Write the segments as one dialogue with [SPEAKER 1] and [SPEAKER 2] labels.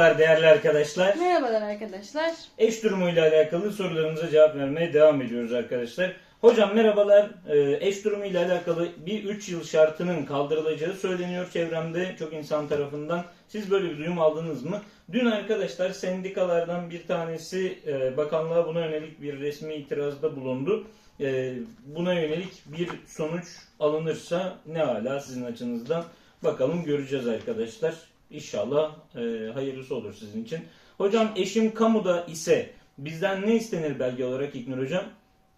[SPEAKER 1] Merhabalar değerli arkadaşlar.
[SPEAKER 2] Merhabalar arkadaşlar.
[SPEAKER 1] Eş durumuyla alakalı sorularımıza cevap vermeye devam ediyoruz arkadaşlar. Hocam merhabalar. Ee, Eş durumuyla alakalı bir 3 yıl şartının kaldırılacağı söyleniyor çevremde çok insan tarafından. Siz böyle bir duyum aldınız mı? Dün arkadaşlar sendikalardan bir tanesi e, bakanlığa buna yönelik bir resmi itirazda bulundu. E, Buna yönelik bir sonuç alınırsa ne hala sizin açınızdan bakalım göreceğiz arkadaşlar. İnşallah e, hayırlısı olur sizin için. Hocam eşim kamuda ise bizden ne istenir belge olarak İknur Hocam?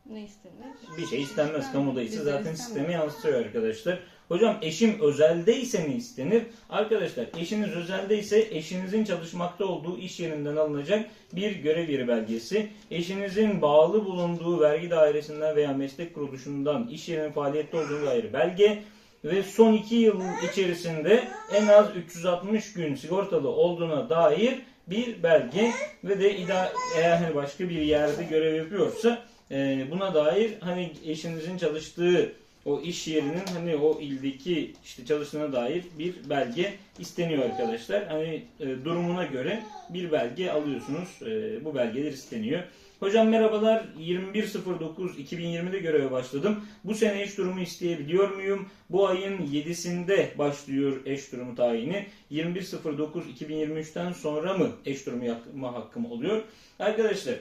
[SPEAKER 2] Ne istenir?
[SPEAKER 1] Bir şey istenmez kamuda ise zaten sisteme yansıtıyor arkadaşlar. Hocam eşim özelde ise ne istenir? Arkadaşlar eşiniz özelde ise eşinizin çalışmakta olduğu iş yerinden alınacak bir görev yeri belgesi. Eşinizin bağlı bulunduğu vergi dairesinden veya meslek kuruluşundan iş yerinin faaliyette olduğu dair belge ve son 2 yıl içerisinde en az 360 gün sigortalı olduğuna dair bir belge ve de ida eğer hani başka bir yerde görev yapıyorsa e, buna dair hani eşinizin çalıştığı o iş yerinin hani o ildeki işte çalıştığına dair bir belge isteniyor arkadaşlar. Hani e, durumuna göre bir belge alıyorsunuz. E, bu belgeler isteniyor. Hocam merhabalar. 21.09.2020'de göreve başladım. Bu sene eş durumu isteyebiliyor muyum? Bu ayın 7'sinde başlıyor eş durumu tayini. 21.09.2023'ten sonra mı eş durumu yapma hakkım oluyor? Arkadaşlar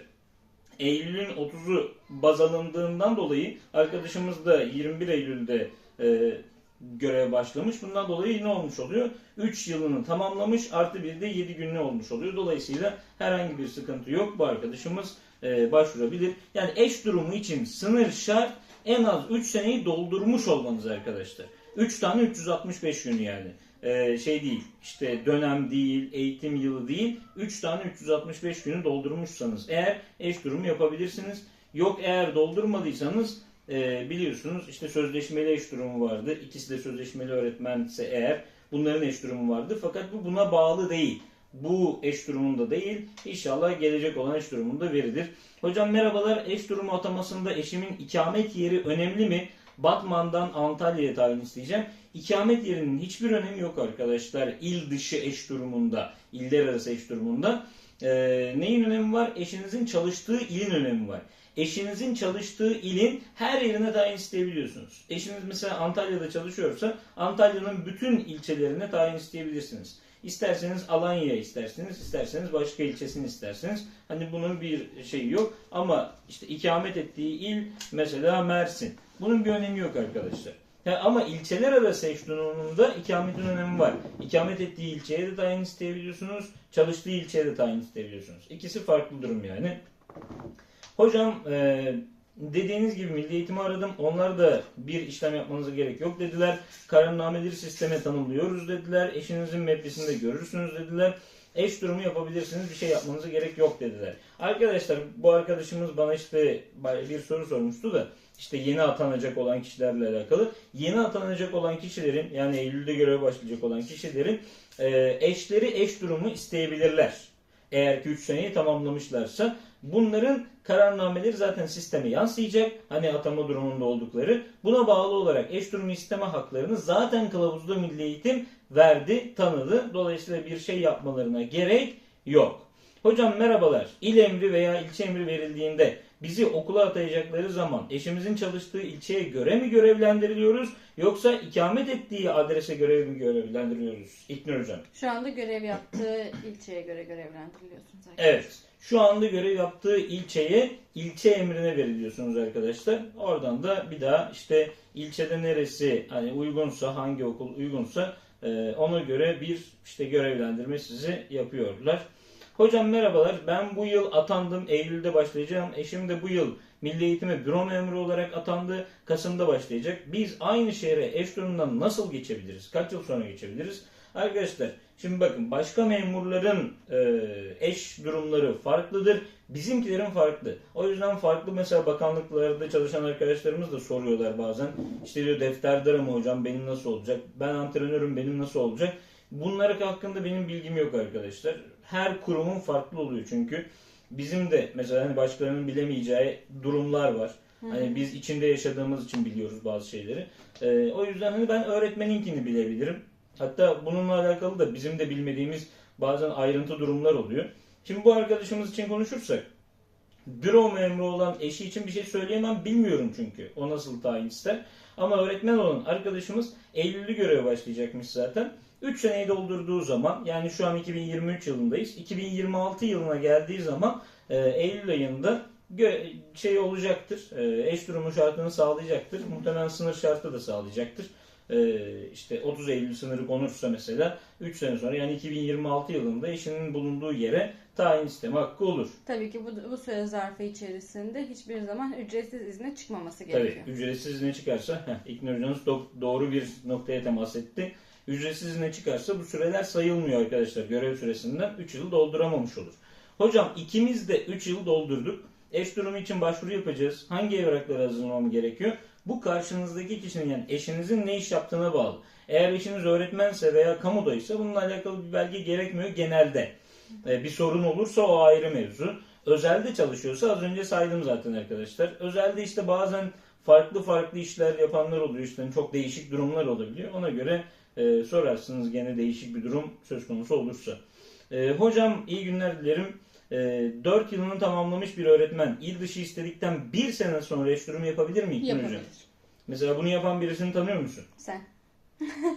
[SPEAKER 1] Eylül'ün 30'u baz alındığından dolayı arkadaşımız da 21 Eylül'de e, göreve başlamış. Bundan dolayı ne olmuş oluyor? 3 yılını tamamlamış artı bir de 7 günlü olmuş oluyor. Dolayısıyla herhangi bir sıkıntı yok. Bu arkadaşımız e, başvurabilir. Yani eş durumu için sınır şart en az 3 seneyi doldurmuş olmanız arkadaşlar. 3 tane 365 gün yani. Ee, şey değil işte dönem değil eğitim yılı değil 3 tane 365 günü doldurmuşsanız eğer eş durumu yapabilirsiniz. Yok eğer doldurmadıysanız e, biliyorsunuz işte sözleşmeli eş durumu vardı. İkisi de sözleşmeli öğretmense eğer bunların eş durumu vardı. Fakat bu buna bağlı değil. Bu eş durumunda değil. İnşallah gelecek olan eş durumunda verilir. Hocam merhabalar. Eş durumu atamasında eşimin ikamet yeri önemli mi? Batman'dan Antalya'ya tayin isteyeceğim. İkamet yerinin hiçbir önemi yok arkadaşlar. İl dışı eş durumunda, iller arası eş durumunda. Ee, neyin önemi var? Eşinizin çalıştığı ilin önemi var. Eşinizin çalıştığı ilin her yerine tayin isteyebiliyorsunuz. Eşiniz mesela Antalya'da çalışıyorsa Antalya'nın bütün ilçelerine tayin isteyebilirsiniz. İsterseniz Alanya isterseniz, isterseniz başka ilçesini isterseniz. Hani bunun bir şeyi yok ama işte ikamet ettiği il mesela Mersin. Bunun bir önemi yok arkadaşlar. Ha, ama ilçeler arası eş durumunda ikametin önemi var. İkamet ettiği ilçeye de tayin isteyebiliyorsunuz. Çalıştığı ilçeye de tayin isteyebiliyorsunuz. İkisi farklı durum yani. Hocam e, dediğiniz gibi milli eğitimi aradım. Onlar da bir işlem yapmanıza gerek yok dediler. Kararnameleri sisteme tanımlıyoruz dediler. Eşinizin metnisini de görürsünüz dediler. Eş durumu yapabilirsiniz. Bir şey yapmanıza gerek yok dediler. Arkadaşlar bu arkadaşımız bana işte bir soru sormuştu da işte yeni atanacak olan kişilerle alakalı. Yeni atanacak olan kişilerin yani Eylül'de göreve başlayacak olan kişilerin e, eşleri eş durumu isteyebilirler. Eğer ki 3 seneyi tamamlamışlarsa bunların kararnameleri zaten sisteme yansıyacak. Hani atama durumunda oldukları. Buna bağlı olarak eş durumu isteme haklarını zaten kılavuzda Milli Eğitim verdi, tanıdı. Dolayısıyla bir şey yapmalarına gerek yok. Hocam merhabalar. İl emri veya ilçe emri verildiğinde bizi okula atayacakları zaman eşimizin çalıştığı ilçeye göre mi görevlendiriliyoruz yoksa ikamet ettiği adrese göre mi görevlendiriyoruz? İknur Hocam.
[SPEAKER 2] Şu anda görev yaptığı ilçeye göre görevlendiriliyorsunuz arkadaşlar.
[SPEAKER 1] Evet. Şu anda görev yaptığı ilçeye ilçe emrine veriliyorsunuz arkadaşlar. Oradan da bir daha işte ilçede neresi hani uygunsa hangi okul uygunsa e, ona göre bir işte görevlendirme sizi yapıyorlar. Hocam merhabalar. Ben bu yıl atandım. Eylül'de başlayacağım. Eşim de bu yıl Milli Eğitime büro memuru olarak atandı. Kasım'da başlayacak. Biz aynı şehre eş durumundan nasıl geçebiliriz? Kaç yıl sonra geçebiliriz? Arkadaşlar şimdi bakın başka memurların e, eş durumları farklıdır. Bizimkilerin farklı. O yüzden farklı mesela bakanlıklarda çalışan arkadaşlarımız da soruyorlar bazen. İşte diyor defterdar mı hocam benim nasıl olacak? Ben antrenörüm benim nasıl olacak? Bunlar hakkında benim bilgim yok arkadaşlar. Her kurumun farklı oluyor çünkü. Bizim de mesela hani başkalarının bilemeyeceği durumlar var. Hani biz içinde yaşadığımız için biliyoruz bazı şeyleri. Ee, o yüzden hani ben öğretmeninkini bilebilirim. Hatta bununla alakalı da bizim de bilmediğimiz Bazen ayrıntı durumlar oluyor. Şimdi bu arkadaşımız için konuşursak büro memuru olan eşi için bir şey söyleyemem bilmiyorum çünkü. O nasıl tayin ister. Ama öğretmen olan arkadaşımız Eylül'lü göreve başlayacakmış zaten. 3 seneyi doldurduğu zaman yani şu an 2023 yılındayız. 2026 yılına geldiği zaman e, Eylül ayında şey olacaktır. E, eş durumu şartını sağlayacaktır. Muhtemelen sınır şartı da sağlayacaktır. E, işte 30 Eylül sınırı konursa mesela 3 sene sonra yani 2026 yılında eşinin bulunduğu yere tayin isteme hakkı olur.
[SPEAKER 2] Tabii ki bu, bu süre zarfı içerisinde hiçbir zaman ücretsiz izne çıkmaması
[SPEAKER 1] Tabii
[SPEAKER 2] gerekiyor.
[SPEAKER 1] ücretsiz ne çıkarsa, heh, İlknur Hocamız do- doğru bir noktaya temas etti. Ücretsiz ne çıkarsa bu süreler sayılmıyor arkadaşlar. Görev süresinden 3 yıl dolduramamış olur. Hocam ikimiz de 3 yıl doldurduk. Eş durumu için başvuru yapacağız. Hangi evrakları hazırlamam gerekiyor? Bu karşınızdaki kişinin yani eşinizin ne iş yaptığına bağlı. Eğer eşiniz öğretmense veya kamudaysa bununla alakalı bir belge gerekmiyor genelde. Ee, bir sorun olursa o ayrı mevzu. Özelde çalışıyorsa az önce saydım zaten arkadaşlar. Özelde işte bazen farklı farklı işler yapanlar oluyor. İşte çok değişik durumlar olabiliyor. Ona göre e, sorarsınız gene değişik bir durum söz konusu olursa. E, hocam iyi günler dilerim. E, 4 yılını tamamlamış bir öğretmen il dışı istedikten bir sene sonra eş durumu yapabilir mi hocam?
[SPEAKER 2] Yapabilir.
[SPEAKER 1] Mesela bunu yapan birisini tanıyor musun?
[SPEAKER 2] Sen.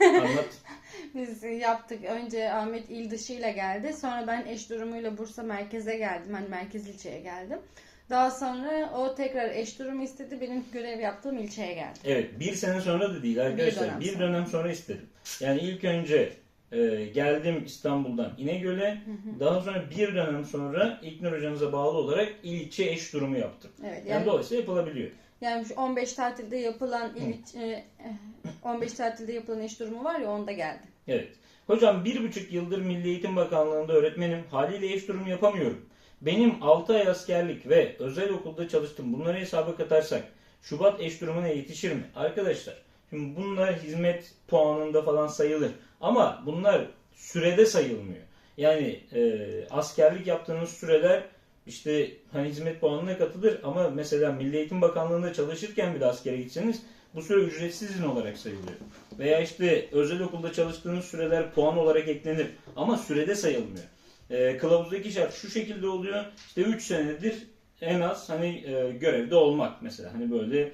[SPEAKER 1] Anlat.
[SPEAKER 2] Biz yaptık. Önce Ahmet il dışıyla geldi. Sonra ben eş durumuyla Bursa merkeze geldim. Hani merkez ilçeye geldim. Daha sonra o tekrar eş durumu istedi. Benim görev yaptığım ilçeye geldi.
[SPEAKER 1] Evet, bir sene sonra da değil arkadaşlar. Bir
[SPEAKER 2] dönem
[SPEAKER 1] dönem,
[SPEAKER 2] sonra.
[SPEAKER 1] sonra istedim. Yani ilk önce e, geldim İstanbul'dan İnegöl'e. Daha sonra bir dönem sonra İlknur hocamıza bağlı olarak ilçe eş durumu yaptım.
[SPEAKER 2] Evet.
[SPEAKER 1] Yani,
[SPEAKER 2] Yani,
[SPEAKER 1] dolayısıyla yapılabiliyor.
[SPEAKER 2] yani şu 15 tatilde yapılan il, e, 15 tatilde yapılan eş durumu var ya onda geldi.
[SPEAKER 1] Evet. Hocam bir buçuk yıldır Milli Eğitim Bakanlığı'nda öğretmenim. Haliyle eş durumu yapamıyorum. Benim 6 ay askerlik ve özel okulda çalıştım. Bunları hesaba katarsak Şubat eş durumuna yetişir mi? Arkadaşlar şimdi bunlar hizmet puanında falan sayılır. Ama bunlar sürede sayılmıyor. Yani e, askerlik yaptığınız süreler işte hani hizmet puanına katılır ama mesela Milli Eğitim Bakanlığı'nda çalışırken bir de askere gitseniz bu süre ücretsiz izin olarak sayılıyor. Veya işte özel okulda çalıştığınız süreler puan olarak eklenir ama sürede sayılmıyor. E, kılavuzdaki şart şu şekilde oluyor. İşte 3 senedir en az hani e, görevde olmak mesela. Hani böyle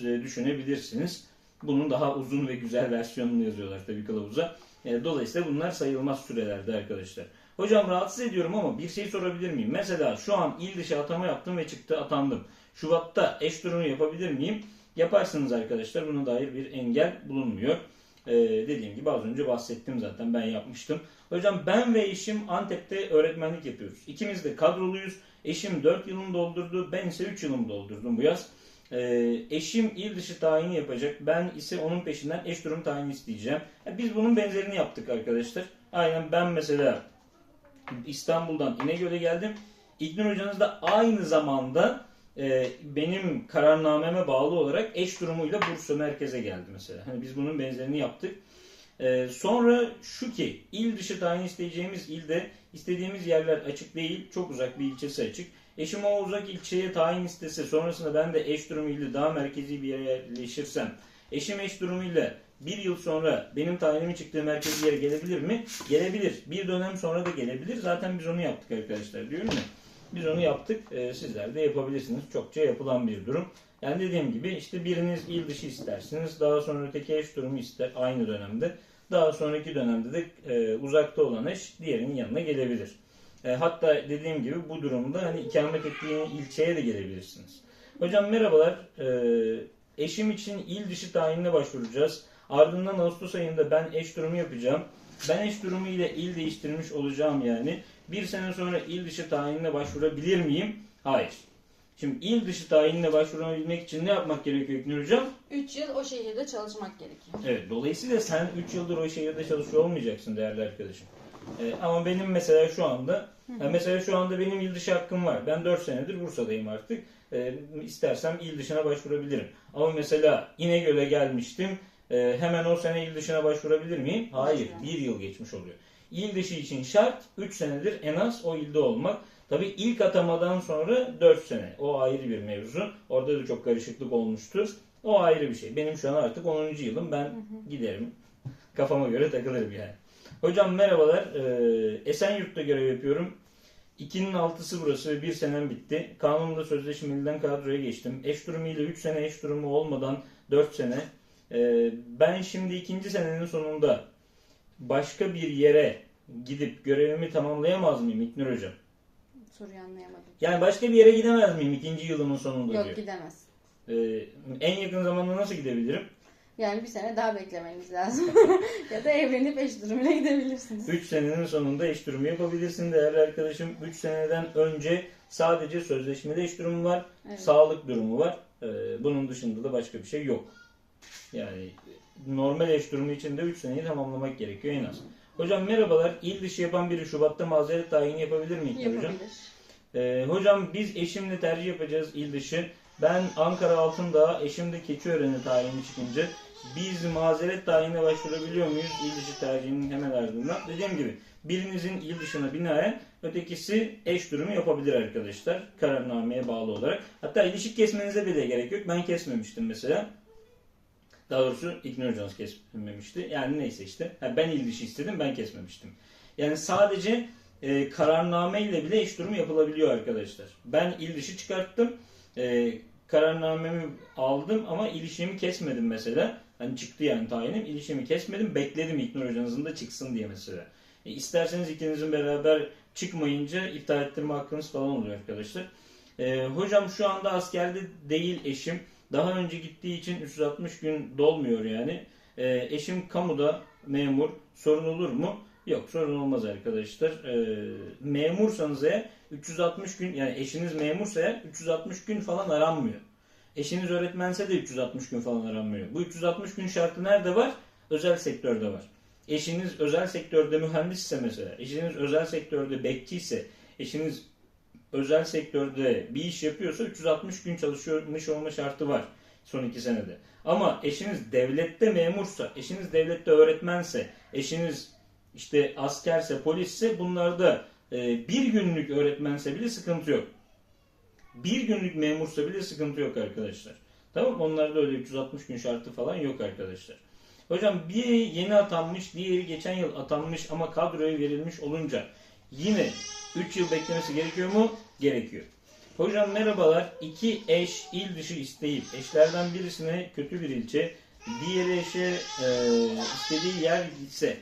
[SPEAKER 1] e, düşünebilirsiniz. Bunun daha uzun ve güzel versiyonunu yazıyorlar tabii kılavuza. E, dolayısıyla bunlar sayılmaz sürelerde arkadaşlar. Hocam rahatsız ediyorum ama bir şey sorabilir miyim? Mesela şu an il dışı atama yaptım ve çıktı atandım. Şubat'ta eş durumu yapabilir miyim? Yaparsınız arkadaşlar. Buna dair bir engel bulunmuyor. Ee, dediğim gibi az önce bahsettim zaten ben yapmıştım. Hocam ben ve eşim Antep'te öğretmenlik yapıyoruz. İkimiz de kadroluyuz. Eşim 4 yılını doldurdu. Ben ise 3 yılımı doldurdum bu yaz. Ee, eşim il dışı tayini yapacak. Ben ise onun peşinden eş durum tayini isteyeceğim. Ya biz bunun benzerini yaptık arkadaşlar. Aynen ben mesela İstanbul'dan İnegöl'e geldim. İlknur hocanız da aynı zamanda e, benim kararnameme bağlı olarak eş durumuyla Bursa merkeze geldi mesela. Hani biz bunun benzerini yaptık. E, sonra şu ki il dışı tayin isteyeceğimiz ilde istediğimiz yerler açık değil. Çok uzak bir ilçesi açık. Eşim o uzak ilçeye tayin istese sonrasında ben de eş durumuyla daha merkezi bir yere yerleşirsem eşim eş durumuyla bir yıl sonra benim tayinimin çıktığı merkezi yere gelebilir mi? Gelebilir. Bir dönem sonra da gelebilir. Zaten biz onu yaptık arkadaşlar diyorum ya. Biz onu yaptık. Ee, sizler de yapabilirsiniz. Çokça yapılan bir durum. Yani dediğim gibi işte biriniz il dışı istersiniz. Daha sonra öteki eş durumu ister aynı dönemde. Daha sonraki dönemde de e, uzakta olan eş diğerinin yanına gelebilir. E, hatta dediğim gibi bu durumda hani ikamet ettiği ilçeye de gelebilirsiniz. Hocam merhabalar. E, eşim için il dışı tayinine başvuracağız. Ardından Ağustos ayında ben eş durumu yapacağım. Ben eş durumu ile il değiştirmiş olacağım yani. Bir sene sonra il dışı tayinine başvurabilir miyim? Hayır. Şimdi il dışı tayinine başvurabilmek için ne yapmak gerekiyor İlknur Hocam?
[SPEAKER 2] 3 yıl o şehirde çalışmak gerekiyor.
[SPEAKER 1] Evet, dolayısıyla sen 3 yıldır o şehirde çalışıyor olmayacaksın değerli arkadaşım. Ee, ama benim mesela şu anda, ha, mesela şu anda benim il dışı hakkım var. Ben 4 senedir Bursa'dayım artık. Ee, istersem il dışına başvurabilirim. Ama mesela İnegöl'e gelmiştim. Ee, hemen o sene il dışına başvurabilir miyim? Hayır,
[SPEAKER 2] Başvuramam.
[SPEAKER 1] 1 yıl geçmiş oluyor. İl dışı için şart 3 senedir en az o ilde olmak. Tabii ilk atamadan sonra 4 sene. O ayrı bir mevzu. Orada da çok karışıklık olmuştu. O ayrı bir şey. Benim şu an artık 10. yılım. Ben giderim. Kafama göre takılırım yani. Hocam merhabalar. Ee, Esenyurt'ta görev yapıyorum. 2'nin altısı burası ve bir senem bitti. Kanunla sözleşmeliden kadroya geçtim. Eş durumu ile 3 sene eş durumu olmadan 4 sene. Ee, ben şimdi ikinci senenin sonunda başka bir yere gidip görevimi tamamlayamaz mıyım İknur Hocam?
[SPEAKER 2] Soruyu anlayamadım.
[SPEAKER 1] Yani başka bir yere gidemez miyim ikinci yılımın sonunda
[SPEAKER 2] Yok
[SPEAKER 1] diyor.
[SPEAKER 2] gidemez.
[SPEAKER 1] Ee, en yakın zamanda nasıl gidebilirim?
[SPEAKER 2] Yani bir sene daha beklemeniz lazım. ya da evlenip eş durumuyla gidebilirsiniz.
[SPEAKER 1] 3 senenin sonunda eş durumu yapabilirsin değerli arkadaşım. 3 seneden önce sadece sözleşmeli eş durumu var,
[SPEAKER 2] Evet.
[SPEAKER 1] sağlık durumu var. Ee, bunun dışında da başka bir şey yok. Yani normal eş durumu için de 3 seneyi tamamlamak gerekiyor en az. Hocam merhabalar. İl dışı yapan biri Şubat'ta mazeret tayini yapabilir mi İlker hocam?
[SPEAKER 2] Yapabilir.
[SPEAKER 1] Ee, hocam biz eşimle tercih yapacağız il dışı. Ben Ankara Altındağ, eşim de Keçiören'e tayini çıkınca biz mazeret tayinine başvurabiliyor muyuz il dışı tercihinin hemen ardından? Dediğim gibi birinizin il dışına binaen ötekisi eş durumu yapabilir arkadaşlar kararnameye bağlı olarak. Hatta ilişik kesmenize bile gerek yok. Ben kesmemiştim mesela. Daha doğrusu İknur Hocanız kesmemişti. Yani neyse işte. Ha, ben il dışı istedim ben kesmemiştim. Yani sadece e, kararname ile bile eş durum yapılabiliyor arkadaşlar. Ben il dışı çıkarttım. E, kararnamemi aldım ama ilişimi kesmedim mesela. Hani çıktı yani tayinim. İlişimi kesmedim. Bekledim İknur hocanızın da çıksın diye mesela. E, isterseniz ikinizin beraber çıkmayınca iptal ettirme hakkınız falan oluyor arkadaşlar. E, hocam şu anda askerde değil eşim. Daha önce gittiği için 360 gün dolmuyor yani. E, eşim kamuda memur. Sorun olur mu? Yok sorun olmaz arkadaşlar. Ee, memursanız eğer 360 gün yani eşiniz memursa eğer 360 gün falan aranmıyor. Eşiniz öğretmense de 360 gün falan aranmıyor. Bu 360 gün şartı nerede var? Özel sektörde var. Eşiniz özel sektörde mühendisse mesela, eşiniz özel sektörde bekçiyse, eşiniz özel sektörde bir iş yapıyorsa 360 gün çalışıyormuş olma şartı var son iki senede. Ama eşiniz devlette memursa, eşiniz devlette öğretmense, eşiniz işte askerse, polisse bunlarda e, bir günlük öğretmense bile sıkıntı yok. Bir günlük memursa bile sıkıntı yok arkadaşlar. Tamam onlarda öyle 360 gün şartı falan yok arkadaşlar. Hocam biri yeni atanmış, diğeri geçen yıl atanmış ama kadroya verilmiş olunca yine 3 yıl beklemesi gerekiyor mu? Gerekiyor. Hocam merhabalar. İki eş il dışı isteyip eşlerden birisine kötü bir ilçe, diğeri eşe e, istediği yer ise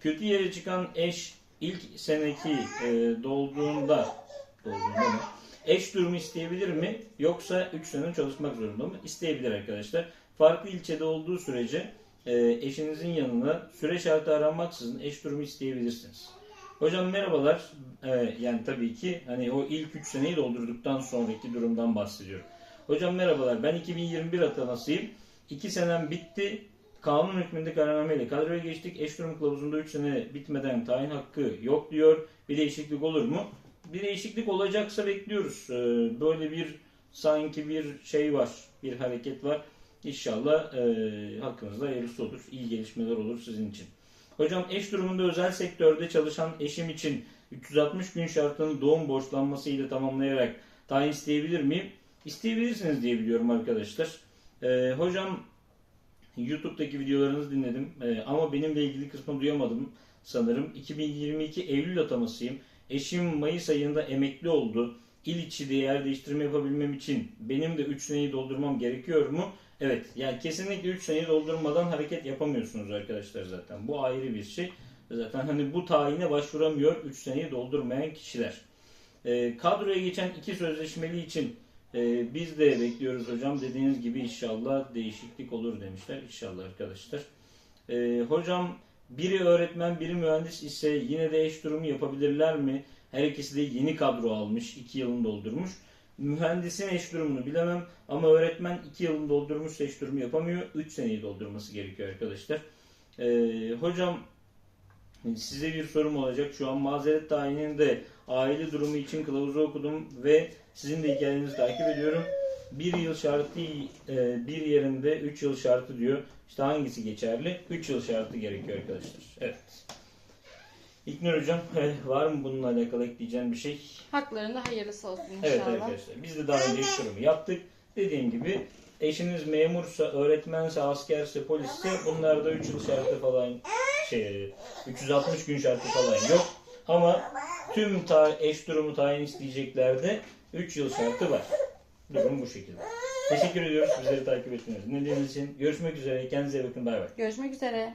[SPEAKER 1] kötü yere çıkan eş ilk seneki e, dolduğunda dolduğunda mı? Eş durumu isteyebilir mi? Yoksa 3 sene çalışmak zorunda mı? İsteyebilir arkadaşlar. Farklı ilçede olduğu sürece e, eşinizin yanına süre şartı aranmaksızın eş durumu isteyebilirsiniz. Hocam merhabalar. E, yani tabii ki hani o ilk 3 seneyi doldurduktan sonraki durumdan bahsediyorum. Hocam merhabalar. Ben 2021 atanasıyım. 2 senem bitti. Kanun hükmünde kararnameyle kadroya geçtik. Eş durum kılavuzunda 3 sene bitmeden tayin hakkı yok diyor. Bir değişiklik olur mu? Bir değişiklik olacaksa bekliyoruz. Ee, Böyle bir sanki bir şey var, bir hareket var. İnşallah e, hakkınızda hayırlısı olur. İyi gelişmeler olur sizin için. Hocam eş durumunda özel sektörde çalışan eşim için 360 gün şartının doğum borçlanması ile tamamlayarak tayin isteyebilir miyim? İsteyebilirsiniz diye biliyorum arkadaşlar. Ee, hocam YouTube'daki videolarınızı dinledim Ee, ama benimle ilgili kısmı duyamadım sanırım. 2022 Eylül atamasıyım. Eşim Mayıs ayında emekli oldu. İl içi de yer değiştirme yapabilmem için benim de 3 seneyi doldurmam gerekiyor mu? Evet. Yani kesinlikle 3 seneyi doldurmadan hareket yapamıyorsunuz arkadaşlar zaten. Bu ayrı bir şey. Zaten hani bu tayine başvuramıyor 3 seneyi doldurmayan kişiler. Ee, kadroya geçen iki sözleşmeli için ee, biz de bekliyoruz hocam. Dediğiniz gibi inşallah değişiklik olur demişler. İnşallah arkadaşlar. Ee, hocam biri öğretmen biri mühendis ise yine de eş durumu yapabilirler mi? Her ikisi de yeni kadro almış. 2 yılını doldurmuş. Mühendisin eş durumunu bilemem ama öğretmen 2 yılını doldurmuş eş durumu yapamıyor. 3 seneyi doldurması gerekiyor arkadaşlar. Ee, hocam size bir sorum olacak. Şu an mazeret tayininde aile durumu için kılavuzu okudum ve sizin de hikayenizi takip ediyorum. Bir yıl şartı e, bir yerinde 3 yıl şartı diyor. İşte hangisi geçerli? 3 yıl şartı gerekiyor arkadaşlar. Evet. İknur hocam eh, var mı bununla alakalı ekleyeceğim bir şey?
[SPEAKER 2] Haklarında hayırlısı olsun inşallah.
[SPEAKER 1] Evet arkadaşlar biz de daha önce işlemi yaptık. Dediğim gibi eşiniz memursa, öğretmense, askerse, polisse bunlarda 3 yıl şartı falan şey 360 gün şartı falan yok. Ama tüm ta- eş durumu tayin isteyeceklerde 3 yıl şartı var. Durum bu şekilde. Teşekkür ediyoruz bizleri takip ettiğiniz için. Görüşmek üzere. Kendinize iyi bakın. Bay bay.
[SPEAKER 2] Görüşmek üzere.